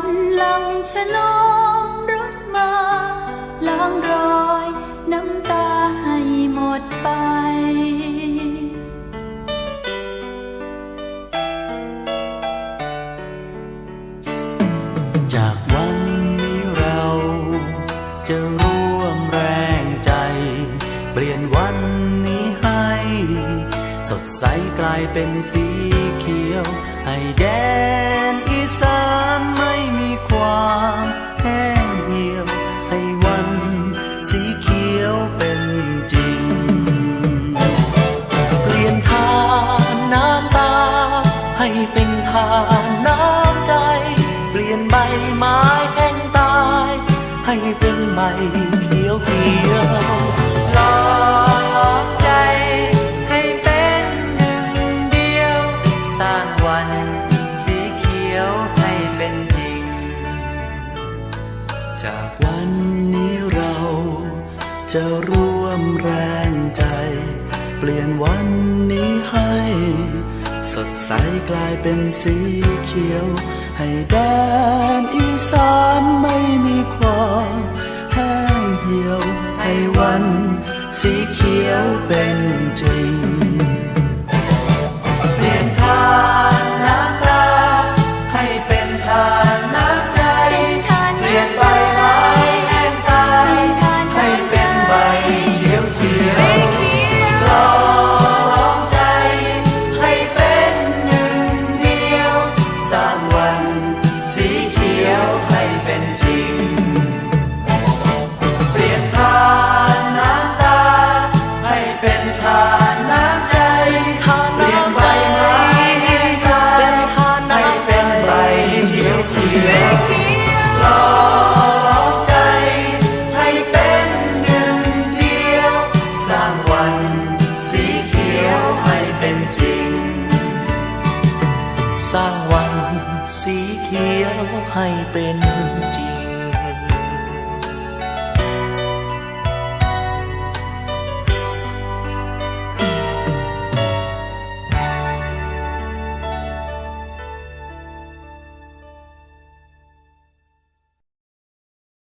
ันหลังชะนอมรถมาล้างรอยน้ำตาให้หมดไปจากวันนี้เราจะร่วมแรงใจ เปลี่ยนวันนี้ให้ สดใสกลายเป็นสีเขียวให้แดง เป็นทานน้ำใจ เปลี่ยนใบไม้แห้งตาย ให้เป็นใบเขียวเขียวหล่อหลอมใจ ให้เป็นหนึ่งเดียว สร้างวันสีเขียวให้เป็นจริง จากวันนี้เราจะร่วมแรงใจ เปลี่ยนวันนี้ให้ สดใสกลายเป็นสีเขียว ให้แดนอีสานไม่มีความแห้งเหี่ยว ให้วันสีเขียวเป็นจริง สร้างวันสีเขียวให้เป็น